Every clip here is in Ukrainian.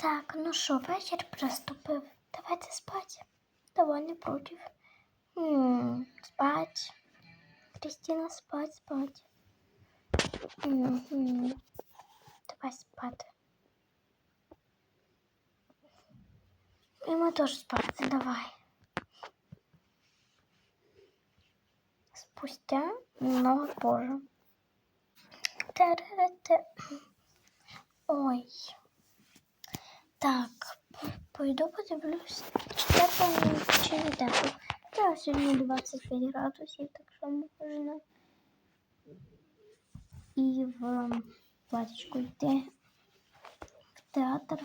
Так, ну що, вечір приступив. Давайте спать. Давай против. М, Спать. Кристина, спать, спать. Мгм. Давай спати. І ми теж спати, давай. Спустя много позже. Ой. Так, пойду подивлюсь. Четверта чи не так. Та сьогодні 25 градусів, так що можна. І в платічку йти в театр.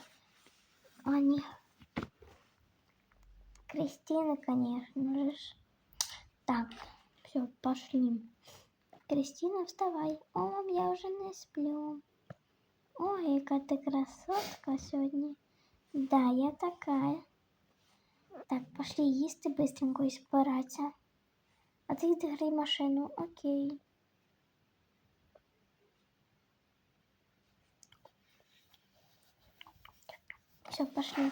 А ні. Кристина, конечно же. Так, все, пошли. Кристина, вставай. О, я уже не сплю. Ой, яка ти красотка сьогодні. Да, я такая. Так, пошли їсти быстренько і збиратися. А ти йди машину, окей. Все, пошли.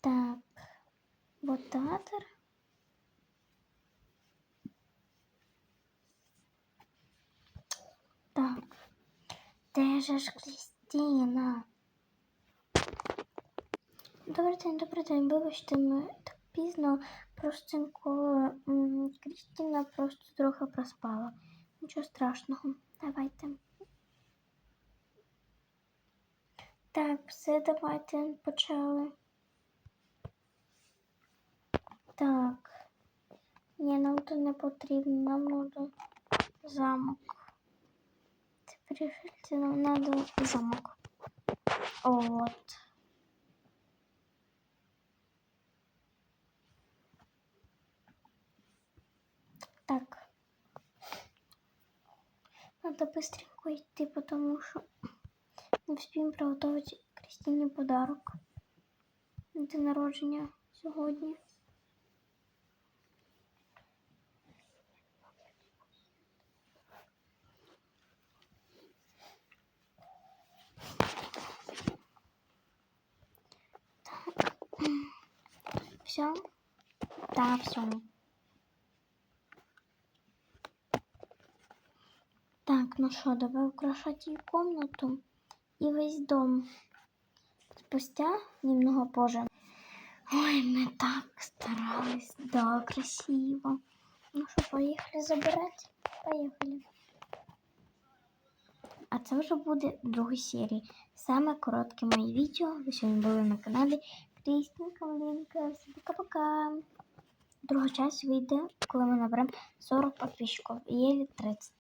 Так, вот театр. Так, де же ж Крістіна? Добрий день, добрий день. Вибачте, ми так пізно простенько Крістіна просто трохи проспала. Нічого страшного. Давайте. Так, все, давайте почали. Так. Ні, нам то не потрібно, нам треба замок. Пришельці, нам треба замок. От. Так. Надо быстренько йти, потому що не встигнемо приготувати Кристині подарок. День народження сьогодні. Все? Да, все. Так, ну что, давай украшать ее комнату и весь дом. Спустя немного позже. Ой, мы так старались. Да, красиво. Ну что, поехали забирать? Поехали. А це вже буде друга серія. Саме коротке моє відео. Ви сьогодні були на каналі Крістінка Малинка. Всім пока-пока. Друга часть вийде, коли ми наберемо 40 підписчиків. Єлі 30.